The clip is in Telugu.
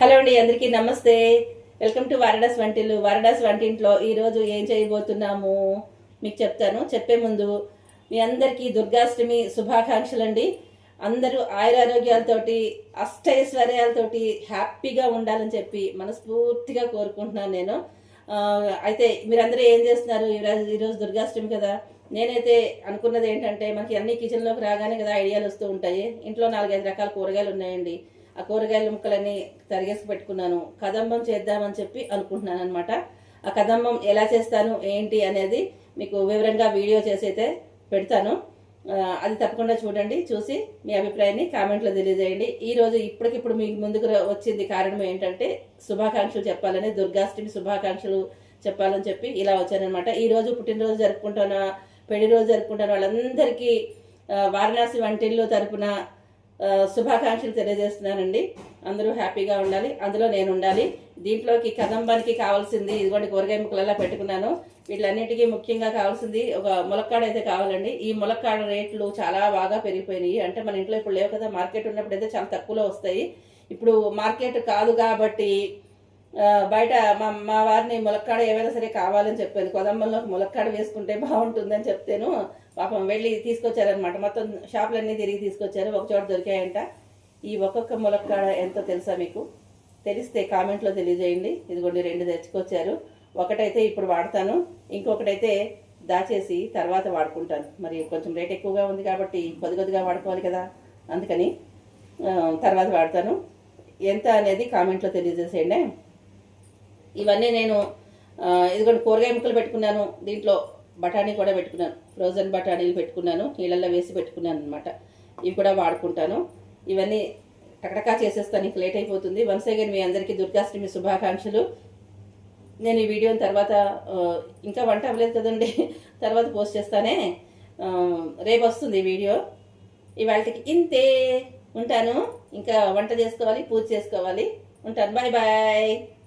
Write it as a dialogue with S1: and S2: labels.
S1: హలో అండి అందరికీ నమస్తే. వెల్కమ్ టు వారడాస్ వంటిల్లు. వారడాస్ వంటింట్లో ఈరోజు ఏం చేయబోతున్నాము? మీకు చెప్తాను. చెప్పే ముందు మీ అందరికీ దుర్గాష్టమి శుభాకాంక్షలు అండి అందరూ ఆయురారోగ్యాలతోటి అష్టైశ్వర్యాలతోటి హ్యాపీగా ఉండాలని చెప్పి మనస్ఫూర్తిగా కోరుకుంటున్నాను నేను. అయితే మీరందరూ ఏం చేస్తున్నారు? ఈరోజు ఈరోజు దుర్గాష్టమి కదా. నేనైతే అనుకున్నది ఏంటంటే మనకి అన్ని కిచెన్లోకి రాగానే కదా ఐడియాలు వస్తూ ఉంటాయి. ఇంట్లో నాలుగైదు రకాల కూరగాయలు ఉన్నాయండి. ఆ కూరగాయల ముక్కలన్నీ తరిగేసి పెట్టుకున్నాను. కదంబం చేద్దామని చెప్పి అనుకుంటున్నాను అనమాట ఆ కదంబం ఎలా చేస్తాను ఏంటి అనేది మీకు వివరంగా వీడియో చేసి అయితే పెడతాను. అది తప్పకుండా చూడండి చూసి మీ అభిప్రాయాన్ని కామెంట్లో తెలియజేయండి. ఈరోజు ఇప్పటికిప్పుడు మీకు ముందుకు వచ్చింది కారణం ఏంటంటే శుభాకాంక్షలు చెప్పాలని దుర్గాష్టమి శుభాకాంక్షలు చెప్పాలని చెప్పి ఇలా వచ్చానమాట ఈరోజు పుట్టినరోజు జరుపుకుంటున్న పెళ్ళి రోజు జరుపుకుంటున్న వాళ్ళందరికీ వారణాసి వంటిల్లు తరపున శుభాకాంక్షలు తెలియజేస్తున్నానండి. అందరూ హ్యాపీగా ఉండాలి. అందులో నేను ఉండాలి దీంట్లోకి కదంబానికి కావాల్సింది ఇదిగోండి కూరగాయ ముక్కలలా పెట్టుకున్నాను. వీటిలన్నిటికీ ముఖ్యంగా కావాల్సింది ఒక ములక్కాడ అయితే కావాలండి. ఈ ములక్కాడ రేట్లు చాలా బాగా పెరిగిపోయినాయి. అంటే మన ఇంట్లో ఇప్పుడు లేవు కదా మార్కెట్ ఉన్నప్పుడు అయితే చాలా తక్కువలో వస్తాయి. ఇప్పుడు మార్కెట్ కాదు కాబట్టి బయట మా మా వారిని ములక్కాడ ఏమైనా సరే కావాలని చెప్పాను కొదమ్మల్లో ములక్కాడ వేసుకుంటే బాగుంటుందని చెప్తేను పాపం వెళ్ళి తీసుకొచ్చారనమాట మొత్తం షాపులన్నీ తిరిగి తీసుకొచ్చారు. ఒక చోట దొరికాయంట. ఈ ఒక్కొక్క ములక్కాడ ఎంతో తెలుసా మీకు? తెలిస్తే కామెంట్లో తెలియజేయండి. ఇదిగోండి రెండు తెచ్చుకొచ్చారు. ఒకటైతే ఇప్పుడు వాడతాను. ఇంకొకటైతే దాచేసి తర్వాత వాడుకుంటాను. మరి కొంచెం రేట్ ఎక్కువగా ఉంది కాబట్టి కొద్ది కొద్దిగా వాడుకోవాలి కదా. అందుకని తర్వాత వాడతాను. ఎంత అనేది కామెంట్లో తెలియజేసేయండి. ఇవన్నీ నేను ఇదిగోండి కూరగాయ ముక్కలు పెట్టుకున్నాను. దీంట్లో బఠానీ కూడా పెట్టుకున్నాను. ఫ్రోజన్ బఠానీలు పెట్టుకున్నాను. నీళ్ళల్లో వేసి పెట్టుకున్నాను అనమాట ఇవి కూడా వాడుకుంటాను. ఇవన్నీ టకటకా చేసేస్తాను. ఇంక లేట్ అయిపోతుంది. వన్స్ అగైన్ మీ అందరికీ దుర్గాష్టమి శుభాకాంక్షలు. నేను ఈ వీడియోని తర్వాత ఇంకా వంట అవ్వలేదు కదండి. తర్వాత పోస్ట్ చేస్తానే. రేపు వస్తుంది ఈ వీడియో. ఇవాళకి ఇంతే. ఉంటాను. ఇంకా వంట చేసుకోవాలి పూజ చేసుకోవాలి. ఉంటాను. Bye bye.